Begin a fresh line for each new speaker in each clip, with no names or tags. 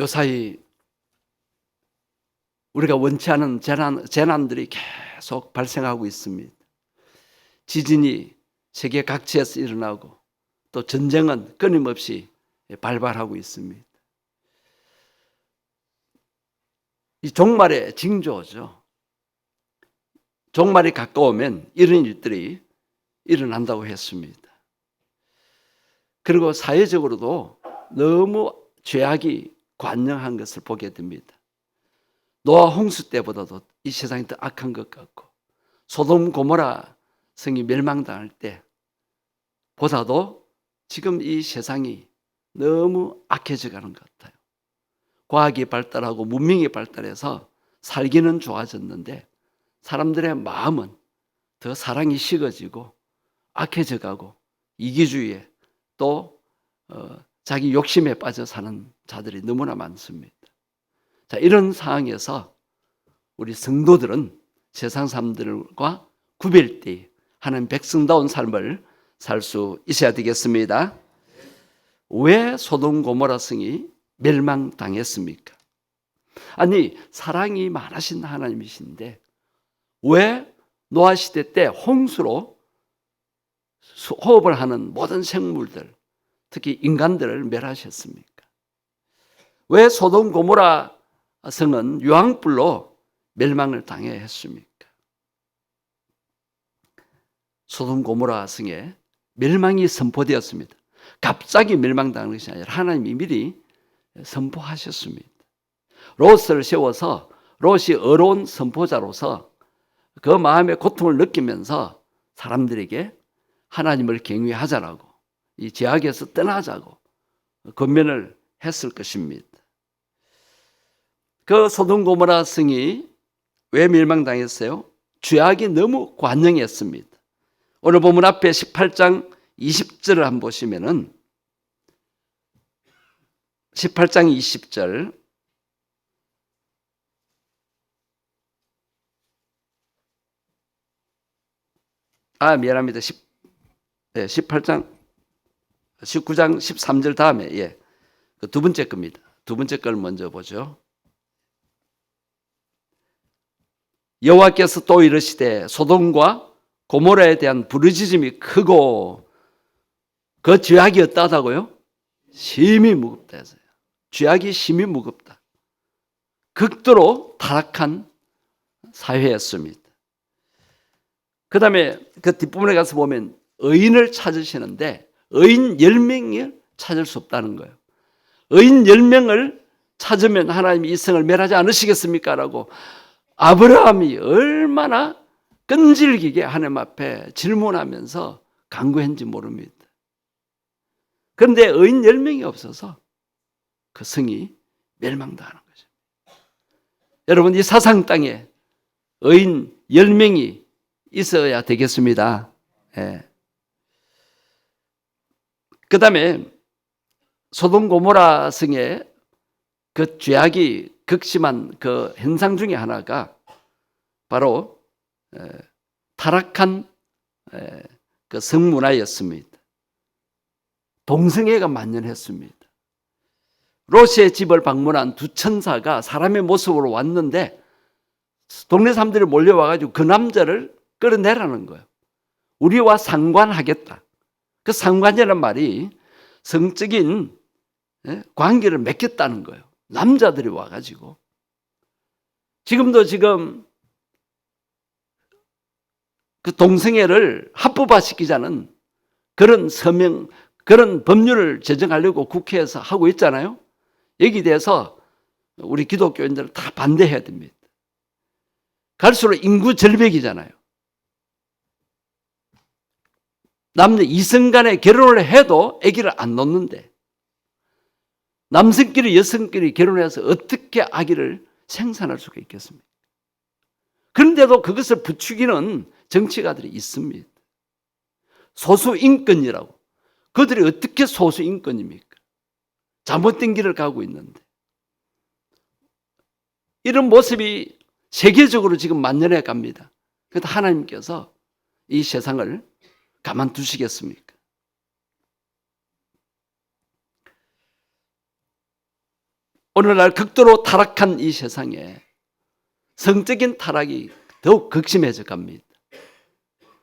요 사이 우리가 원치 않은 재난, 재난들이 계속 발생하고 있습니다. 지진이 세계 각지에서 일어나고 또 전쟁은 끊임없이 발발하고 있습니다. 이 종말의 징조죠. 종말이 가까우면 이런 일들이 일어난다고 했습니다. 그리고 사회적으로도 너무 죄악이 관영한 것을 보게 됩니다. 노아 홍수 때보다도 이 세상이 더 악한 것 같고 소돔 고모라 성이 멸망당할 때 보다도 지금 이 세상이 너무 악해져 가는 것 같아요. 과학이 발달하고 문명이 발달해서 살기는 좋아졌는데 사람들의 마음은 더 사랑이 식어지고 악해져 가고 이기주의에 또 어, 자기 욕심에 빠져 사는 자들이 너무나 많습니다. 자, 이런 상황에서 우리 성도들은 세상 사람들과 구별되이 하나님 백성다운 삶을 살 수 있어야 되겠습니다. 왜 소돔 고모라 성이 멸망당했습니까? 아니, 사랑이 많으신 하나님이신데 왜 노아 시대 때 홍수로 호흡을 하는 모든 생물들, 특히 인간들을 멸하셨습니까? 왜 소돔 고모라 성은 유황불로 멸망을 당해야 했습니까? 소돔 고모라 성에 멸망이 선포되었습니다. 갑자기 멸망당한 것이 아니라 하나님이 미리 선포하셨습니다. 롯을 세워서 롯이 어려운 선포자로서 그 마음의 고통을 느끼면서 사람들에게 하나님을 경외하자라고 이 제약에서 떠나자고 권면을 했을 것입니다. 그 소돔 고모라 성이 왜 멸망당했어요? 죄악이 너무 관영했습니다. 오늘 본문 앞에 18장 20절을 한번 보시면은 18장 20절 아 미안합니다. 10, 네, 18장 19장 13절 다음에 예. 그 두 번째 겁니다. 두 번째 걸 먼저 보죠. 여호와께서 또 이르시되 소돔과 고모라에 대한 부르짖음이 크고 그 죄악이 어떠하다고요? 심히 무겁다 해서요. 죄악이 심히 무겁다. 극도로 타락한 사회였습니다. 그 다음에 그 뒷부분에 가서 보면 의인을 찾으시는데 의인 10명을 찾을 수 없다는 거예요. 의인 10명을 찾으면 하나님이 이 성을 멸하지 않으시겠습니까? 라고 아브라함이 얼마나 끈질기게 하나님 앞에 질문하면서 강구했는지 모릅니다. 그런데 의인 10명이 없어서 그 성이 멸망당하는 거죠. 여러분 이 사상 땅에 의인 10명이 있어야 되겠습니다. 예. 그 다음에 소돔 고모라 성의 그 죄악이 극심한 그 현상 중에 하나가 바로 타락한 그 성문화였습니다. 동성애가 만연했습니다. 로시의 집을 방문한 두 천사가 사람의 모습으로 왔는데 동네 사람들이 몰려와가지고 그 남자를 끌어내라는 거예요. 우리와 상관하겠다. 그 상관이라는 말이 성적인 관계를 맺겠다는 거예요. 남자들이 와가지고. 지금도 지금 그 동성애를 합법화시키자는 그런 서명, 그런 법률을 제정하려고 국회에서 하고 있잖아요. 여기 대해서 우리 기독교인들은 다 반대해야 됩니다. 갈수록 인구 절벽이잖아요. 남녀 이성 간에 결혼을 해도 아기를 안 놓는데 남성끼리 여성끼리 결혼해서 어떻게 아기를 생산할 수가 있겠습니까? 그런데도 그것을 부추기는 정치가들이 있습니다. 소수 인권이라고. 그들이 어떻게 소수 인권입니까? 잘못된 길을 가고 있는데. 이런 모습이 세계적으로 지금 만연해 갑니다. 그래서 하나님께서 이 세상을 가만두시겠습니까? 오늘날 극도로 타락한 이 세상에 성적인 타락이 더욱 극심해져 갑니다.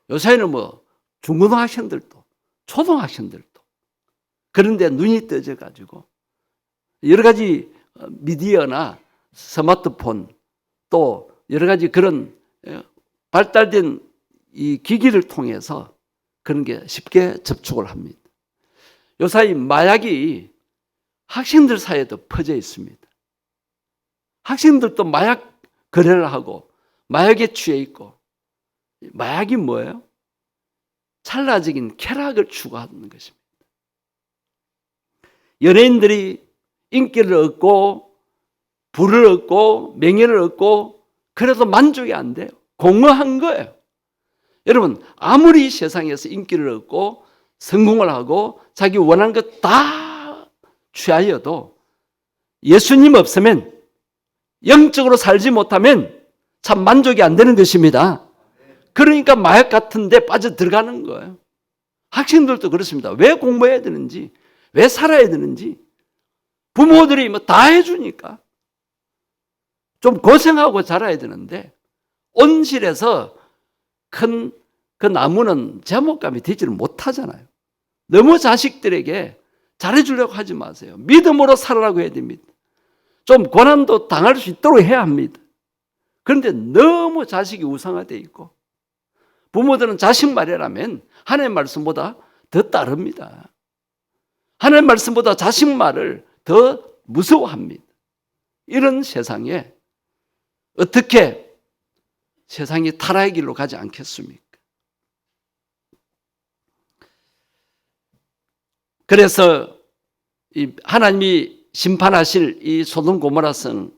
요새는 뭐 중고등학생들도 초등학생들도 그런데 눈이 떠져 가지고 여러 가지 어, 미디어나 스마트폰 또 여러 가지 그런 어, 발달된 이 기기를 통해서 그런 게 쉽게 접촉을 합니다. 요사이 마약이 학생들 사이에도 퍼져 있습니다. 학생들도 마약 거래를 하고 마약에 취해 있고 마약이 뭐예요? 찰나적인 쾌락을 추구하는 것입니다. 연예인들이 인기를 얻고 부를 얻고 명예를 얻고 그래도 만족이 안 돼요. 공허한 거예요. 여러분 아무리 세상에서 인기를 얻고 성공을 하고 자기 원하는 것 다 취하여도 예수님 없으면 영적으로 살지 못하면 참 만족이 안 되는 것입니다. 그러니까 마약 같은 데 빠져 들어가는 거예요. 학생들도 그렇습니다. 왜 공부해야 되는지, 왜 살아야 되는지 부모들이 뭐 다 해주니까 좀 고생하고 자라야 되는데 온실에서 큰 그 나무는 제목감이 되지를 못하잖아요. 너무 자식들에게 잘해주려고 하지 마세요. 믿음으로 살아라고 해야 됩니다. 좀 고난도 당할 수 있도록 해야 합니다. 그런데 너무 자식이 우상화되어 있고 부모들은 자식 말이라면 하나님 말씀보다 더 따릅니다. 하나님 말씀보다 자식 말을 더 무서워합니다. 이런 세상에 어떻게 세상이 타락의 길로 가지 않겠습니까? 그래서 이 하나님이 심판하실 이 소돔 고모라 성을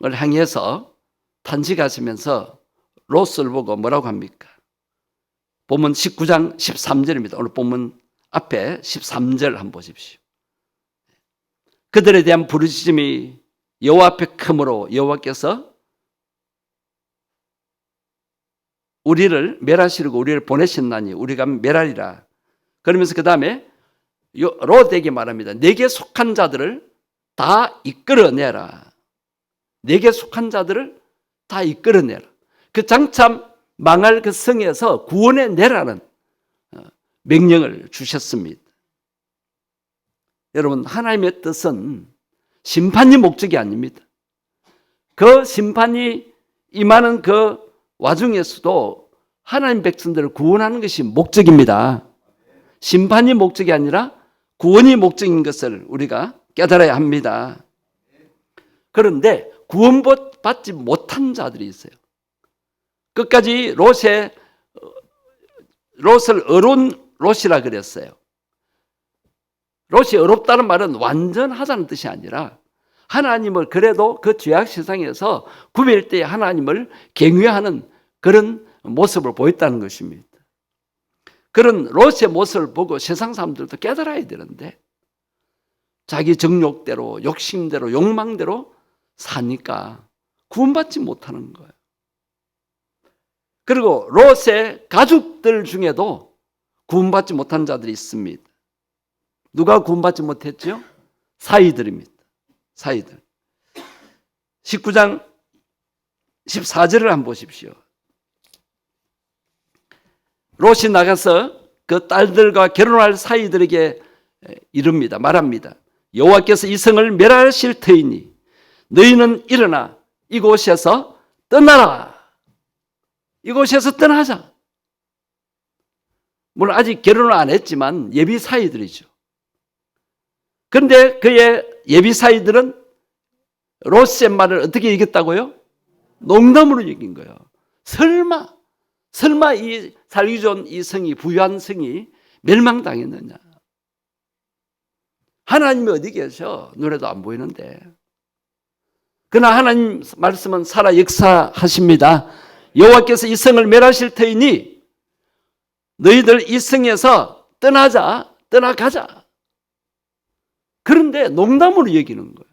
향해서 탄식하시면서 로스를 보고 뭐라고 합니까? 본문 19장 13절입니다. 오늘 본문 앞에 13절 한번 보십시오. 그들에 대한 부르짖음이 여호와 앞에 크므로 여호와께서 우리를 멸하시려고 우리를 보내셨나니 우리가 멸하리라. 그러면서 그 다음에 롯에게 말합니다. 내게 속한 자들을 다 이끌어내라. 내게 속한 자들을 다 이끌어내라. 그 장참 망할 그 성에서 구원해 내라는 어, 명령을 주셨습니다. 여러분, 하나님의 뜻은 심판이 목적이 아닙니다. 그 심판이 임하는 그 와중에서도 하나님 백성들을 구원하는 것이 목적입니다. 심판이 목적이 아니라 구원이 목적인 것을 우리가 깨달아야 합니다. 그런데 구원받지 못한 자들이 있어요. 끝까지 롯의 롯을 어려운 롯이라 그랬어요. 롯이 어렵다는 말은 완전하다는 뜻이 아니라 하나님을 그래도 그 죄악 세상에서 구별 때 하나님을 경외하는 그런 모습을 보였다는 것입니다. 그런 롯의 모습을 보고 세상 사람들도 깨달아야 되는데 자기 정욕대로 욕심대로 욕망대로 사니까 구원받지 못하는 거예요. 그리고 롯의 가족들 중에도 구원받지 못한 자들이 있습니다. 누가 구원받지 못했죠? 사이들입니다. 사이들. 19장 14절을 한번 보십시오. 롯이 나가서 그 딸들과 결혼할 사이들에게 이릅니다. 말합니다. 여호와께서 이 성을 멸하실 터이니 너희는 일어나 이곳에서 떠나라. 이곳에서 떠나자. 물론 아직 결혼을 안 했지만 예비 사이들이죠. 그런데 그의 예비 사이들은 롯의 말을 어떻게 이겼다고요? 농담으로 이긴 거예요. 설마 설마 이 살기 좋은 이 성이 부유한 성이 멸망당했느냐? 하나님이 어디 계셔? 눈에도 안 보이는데. 그러나 하나님 말씀은 살아 역사하십니다. 여호와께서 이 성을 멸하실 터이니 너희들 이 성에서 떠나자, 떠나가자. 그런데 농담으로 얘기는 거예요.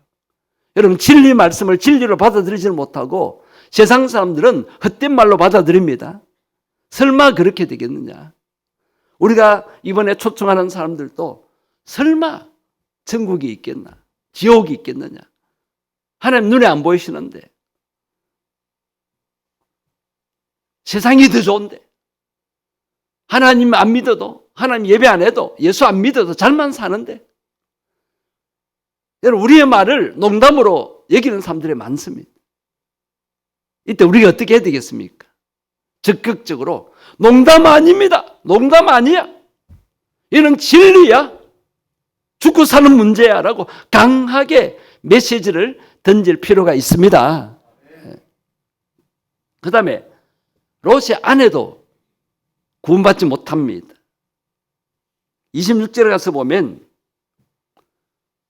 여러분 진리 말씀을 진리로 받아들이지 못하고 세상 사람들은 헛된 말로 받아들입니다. 설마 그렇게 되겠느냐? 우리가 이번에 초청하는 사람들도 설마 천국이 있겠나? 지옥이 있겠느냐? 하나님 눈에 안 보이시는데 세상이 더 좋은데 하나님 안 믿어도 하나님 예배 안 해도 예수 안 믿어도 잘만 사는데 여러분 우리의 말을 농담으로 여기는 사람들이 많습니다. 이때 우리가 어떻게 해야 되겠습니까? 적극적으로 농담 아닙니다. 농담 아니야. 이는 진리야. 죽고 사는 문제야 라고 강하게 메시지를 던질 필요가 있습니다. 그 다음에 롯의 아내도 구원받지 못합니다. 26절에 가서 보면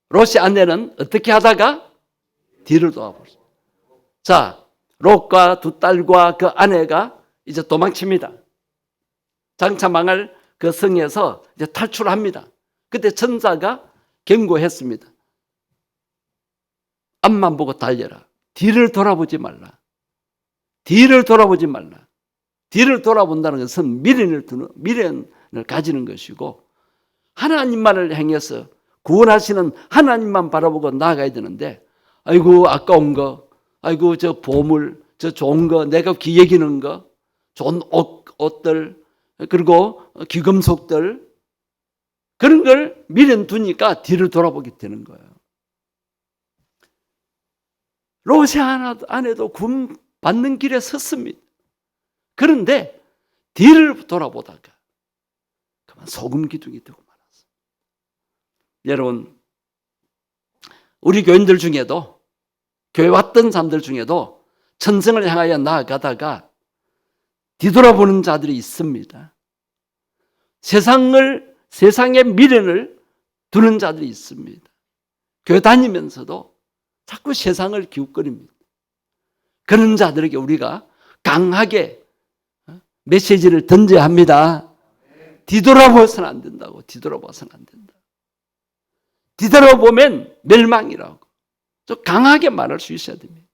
롯의 아내는 어떻게 하다가 뒤를 돌아보죠. 자, 롯과 두 딸과 그 아내가 이제 도망칩니다. 장차 망할 그 성에서 이제 탈출합니다. 그때 천사가 경고했습니다. 앞만 보고 달려라. 뒤를 돌아보지 말라. 뒤를 돌아보지 말라. 뒤를 돌아본다는 것은 미련을 두는 미련을 가지는 것이고 하나님만을 행해서 구원하시는 하나님만 바라보고 나아가야 되는데 아이고 아까운 거 아이고 저 보물 저 좋은 거 내가 귀 여기는 거 좋은 옷, 옷들 그리고 귀금속들 그런 걸 미련 두니까 뒤를 돌아보게 되는 거예요. 롯의 아내도 군 받는 길에 섰습니다. 그런데 뒤를 돌아보다가 그만 소금 기둥이 되고 말았어요. 여러분, 우리 교인들 중에도 교회 왔던 사람들 중에도 천성을 향하여 나아가다가 뒤돌아보는 자들이 있습니다. 세상을 세상의 미련을 두는 자들이 있습니다. 교회 다니면서도 자꾸 세상을 기웃거립니다. 그런 자들에게 우리가 강하게 메시지를 던져야 합니다. 뒤돌아보서는 안 된다고. 뒤돌아봐서는 안 된다. 뒤돌아보면 멸망이라고. 좀 강하게 말할 수 있어야 됩니다.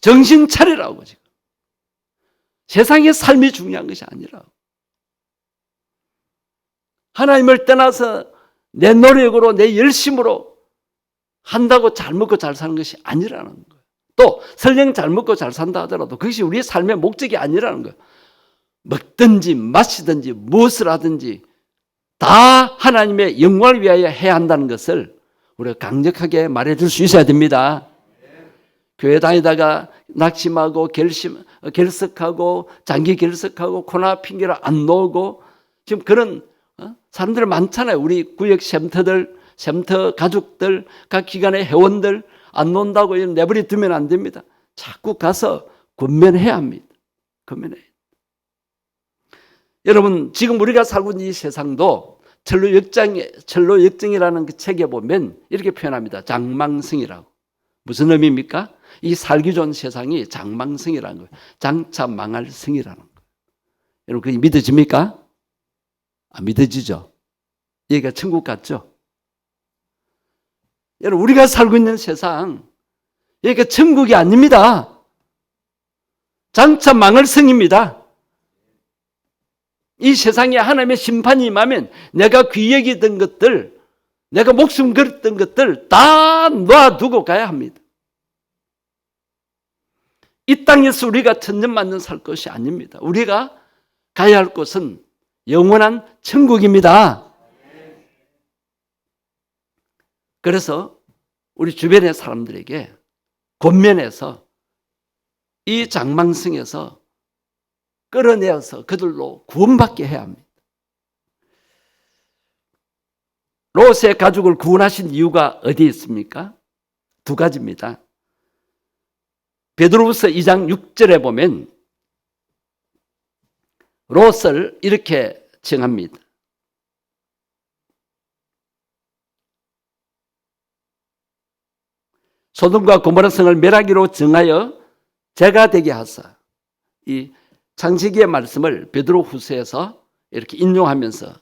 정신 차리라고 지금. 세상의 삶이 중요한 것이 아니라고. 하나님을 떠나서 내 노력으로 내 열심으로 한다고 잘 먹고 잘 사는 것이 아니라는 거예요. 또 설령 잘 먹고 잘 산다 하더라도 그것이 우리의 삶의 목적이 아니라는 거예요. 먹든지 마시든지 무엇을 하든지 다 하나님의 영광을 위하여 해야 한다는 것을 우리가 강력하게 말해 줄 수 있어야 됩니다. 교회 다니다가 낙심하고 결심, 결석하고 장기 결석하고 코로나 핑계를 안 놓고 지금 그런 어? 사람들 많잖아요. 우리 구역 샘터들, 샘터 가족들, 각 기관의 회원들 안 논다고 내버려 두면 안 됩니다. 자꾸 가서 권면해야 합니다. 권면해야 여러분, 지금 우리가 살고 있는 이 세상도 철로 역장, 철로 역정이라는 그 책에 보면 이렇게 표현합니다. 장망성이라고. 무슨 의미입니까? 이 살기 좋은 세상이 장망성이라는 거예요. 장차 망할 성이라는 거예요. 여러분, 그게 믿어집니까? 아, 믿어지죠? 얘가 천국 같죠? 여러분, 우리가 살고 있는 세상, 얘가 천국이 아닙니다. 장차 망할 성입니다. 이 세상에 하나님의 심판이 임하면 내가 귀여기던 것들, 내가 목숨 걸었던 것들 다 놔두고 가야 합니다. 이 땅에서 우리가 천년만년 살 것이 아닙니다. 우리가 가야 할 곳은 영원한 천국입니다. 그래서 우리 주변의 사람들에게 권면해서 이 장망성에서 끌어내어서 그들로 구원받게 해야 합니다. 롯의 가족을 구원하신 이유가 어디에 있습니까? 두 가지입니다. 베드로후서 2장 6절에 보면 롯을 이렇게 정합니다. 소돔과 고모라 성을 멸하기로 정하여 제가 되게 하사 이 창세기의 말씀을 베드로 후서에서 이렇게 인용하면서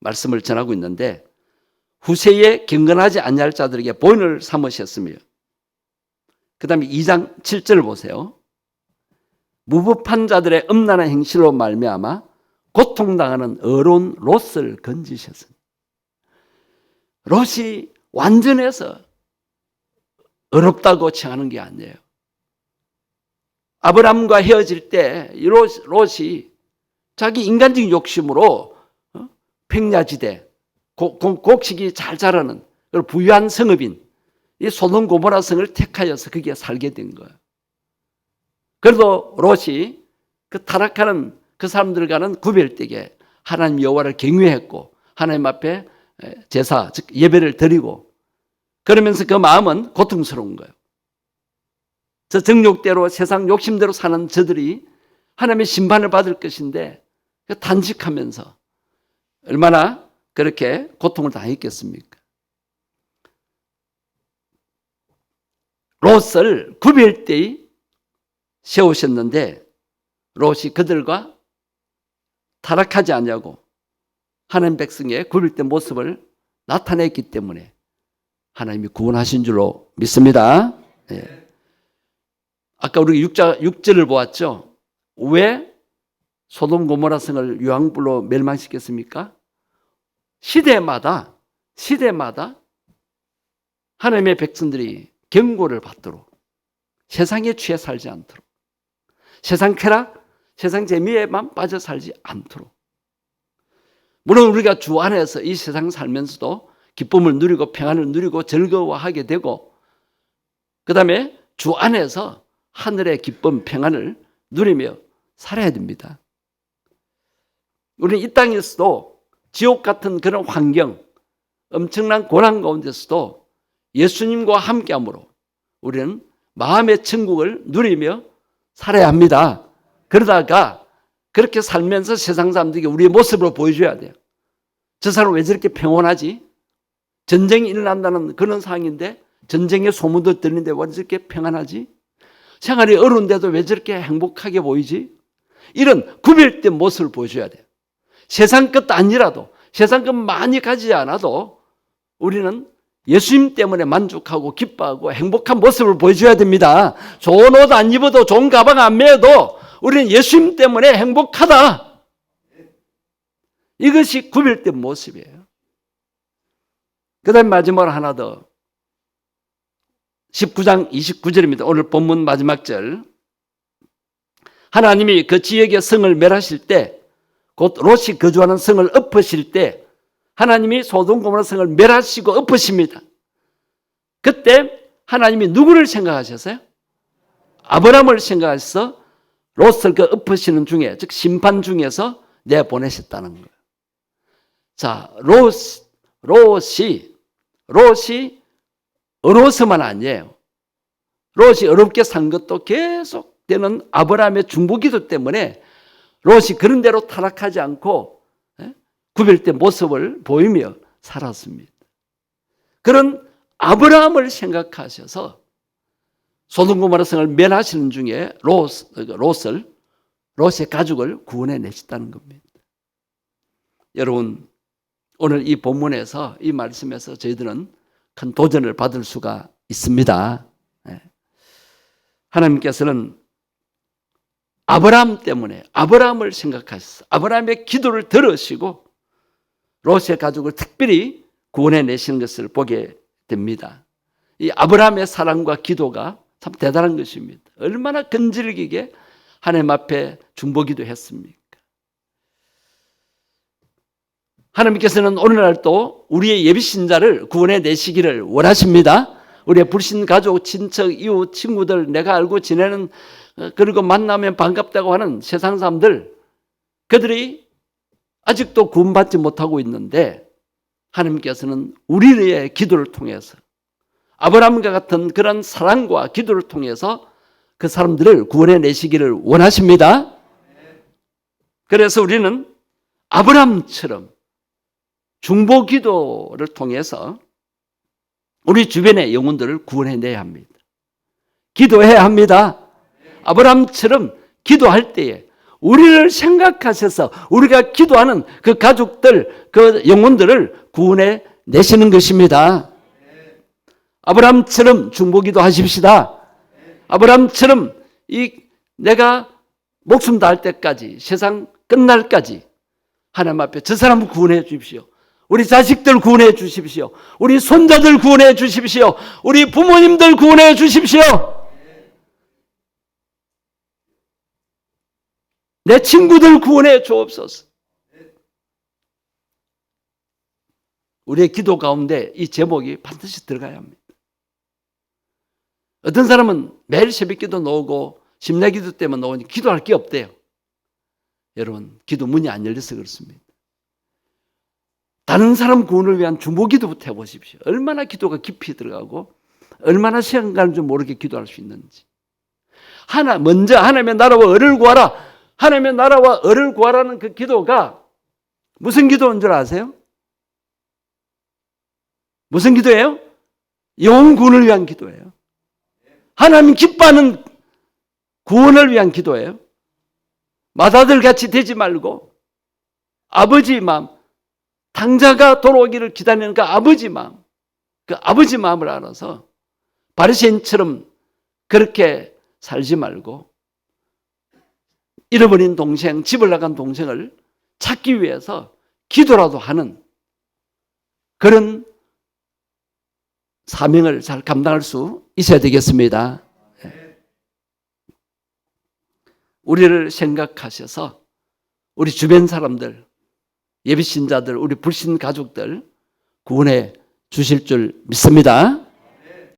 말씀을 전하고 있는데 후세에 경건하지 아니할 자들에게 본을 삼으셨으며 그 다음에 2장 7절을 보세요. 무법한 자들의 음란한 행실로 말미암아 고통당하는 어론 롯을 건지셨습니다. 롯이 완전해서 어렵다고 칭하는 게 아니에요. 아브람과 헤어질 때이 롯이 자기 인간적인 욕심으로 어? 곡- 곡- 곡식이 잘 자라는 부유한 성읍인 이 소돔 고모라 성을 택하여서 거기에 살게 된 거예요. 그래도 롯이 그 타락하는 그 사람들과는 구별되게 하나님 여호와를 경외했고 하나님 앞에 제사 즉 예배를 드리고 그러면서 그 마음은 고통스러운 거예요. 저 정욕대로 세상 욕심대로 사는 저들이 하나님의 심판을 받을 것인데 그 단식하면서 얼마나 그렇게 고통을 당했겠습니까? 롯을 구별대에 세우셨는데 롯이 그들과 타락하지 않냐고 하나님 백성의 구별된 모습을 나타냈기 때문에 하나님이 구원하신 줄로 믿습니다. 예. 아까 우리 6자, 6절을 보았죠. 왜 소돔 고모라 성을 유황불로 멸망시켰습니까? 시대마다 시대마다 하나님의 백성들이 경고를 받도록 세상에 취해 살지 않도록 세상 쾌락, 세상 재미에만 빠져 살지 않도록 물론 우리가 주 안에서 이 세상 살면서도 기쁨을 누리고 평안을 누리고 즐거워하게 되고 그 다음에 주 안에서 하늘의 기쁨, 평안을 누리며 살아야 됩니다. 우리는 이 땅에서도 지옥 같은 그런 환경, 엄청난 고난 가운데서도 예수님과 함께함으로 우리는 마음의 천국을 누리며 살아야 합니다. 그러다가 그렇게 살면서 세상 사람들에게 우리의 모습으로 보여줘야 돼요. 저 사람 왜 저렇게 평온하지? 전쟁이 일어난다는 그런 상황인데 전쟁의 소문도 들리는데 왜 저렇게 평안하지? 생활이 어려운데도 왜 저렇게 행복하게 보이지? 이런 구별된 모습을 보여줘야 돼요. 세상 것도 아니라도 세상 것 많이 가지지 않아도 우리는 예수님 때문에 만족하고 기뻐하고 행복한 모습을 보여줘야 됩니다. 좋은 옷 안 입어도 좋은 가방 안 매도 우리는 예수님 때문에 행복하다. 이것이 구별된 모습이에요. 그 다음 마지막으로 하나 더. 19장 29절입니다. 오늘 본문 마지막 절. 하나님이 그 지역의 성을 멸하실 때, 곧 롯이 거주하는 성을 엎으실 때, 하나님이 소돔 고모라 성을 멸하시고 엎으십니다. 그때 하나님이 누구를 생각하셨어요? 아브라함을 생각해서 롯을 그 엎으시는 중에, 즉 심판 중에서 내 보내셨다는 거예요. 자, 롯, 롯이, 롯이 어려워서만 아니에요. 롯이 어렵게 산 것도 계속 되는 아브라함의 중보기도 때문에 롯이 그런 대로 타락하지 않고 예? 구별된 모습을 보이며 살았습니다. 그런 아브라함을 생각하셔서 소돔고모라 성을 멸하시는 중에 롯, 롯을 롯의 가족을 구원해 내셨다는 겁니다. 여러분 오늘 이 본문에서 이 말씀에서 저희들은 큰 도전을 받을 수가 있습니다. 예. 하나님께서는 아브라함 때문에 아브라함을 생각하셔서 아브라함의 기도를 들으시고 롯의 가족을 특별히 구원해 내시는 것을 보게 됩니다. 이 아브라함의 사랑과 기도가 참 대단한 것입니다. 얼마나 건질기게 하나님 앞에 중보기도 했습니까? 하나님께서는 오늘날도 우리의 예비 신자를 구원해 내시기를 원하십니다. 우리의 불신 가족, 친척, 이웃, 친구들, 내가 알고 지내는 어, 그리고 만나면 반갑다고 하는 세상 사람들 그들이 아직도 구원받지 못하고 있는데 하나님께서는 우리의 기도를 통해서 아브라함과 같은 그런 사랑과 기도를 통해서 그 사람들을 구원해 내시기를 원하십니다. 그래서 우리는 아브라함처럼 중보 기도를 통해서 우리 주변의 영혼들을 구원해 내야 합니다. 기도해야 합니다. 아브라함처럼 기도할 때에 우리를 생각하셔서 우리가 기도하는 그 가족들, 그 영혼들을 구원해 내시는 것입니다. 아브라함처럼 중보기도 하십시다. 아브라함처럼 이 내가 목숨 다할 때까지 세상 끝날까지 하나님 앞에 저 사람을 구원해 주십시오. 우리 자식들 구원해 주십시오. 우리 손자들 구원해 주십시오. 우리 부모님들 구원해 주십시오. 내 친구들 구원해 주옵소서. 우리의 기도 가운데 이 제목이 반드시 들어가야 합니다. 어떤 사람은 매일 새벽 기도 나오고 심야기도 때문에 나오니 기도할 게 없대요. 여러분 기도 문이 안 열려서 그렇습니다. 다른 사람 구원을 위한 중보기도부터 해보십시오. 얼마나 기도가 깊이 들어가고 얼마나 시간 가는 줄 모르게 기도할 수 있는지. 하나 먼저 하나님의 나라와 을을 구하라. 하나님의 나라와 을을 구하라는 그 기도가 무슨 기도인 줄 아세요? 무슨 기도예요? 구원을 위한 기도예요. 하나님 기뻐하는 구원을 위한 기도예요. 마다들 같이 되지 말고 아버지 마음, 당자가 돌아오기를 기다리는 그 아버지 마음, 그 아버지 마음을 알아서 바리새인처럼 그렇게 살지 말고 잃어버린 동생, 집을 나간 동생을 찾기 위해서 기도라도 하는 그런 사명을 잘 감당할 수 있어야 되겠습니다. 우리를 생각하셔서 우리 주변 사람들, 예비 신자들, 우리 불신 가족들 구원해 주실 줄 믿습니다.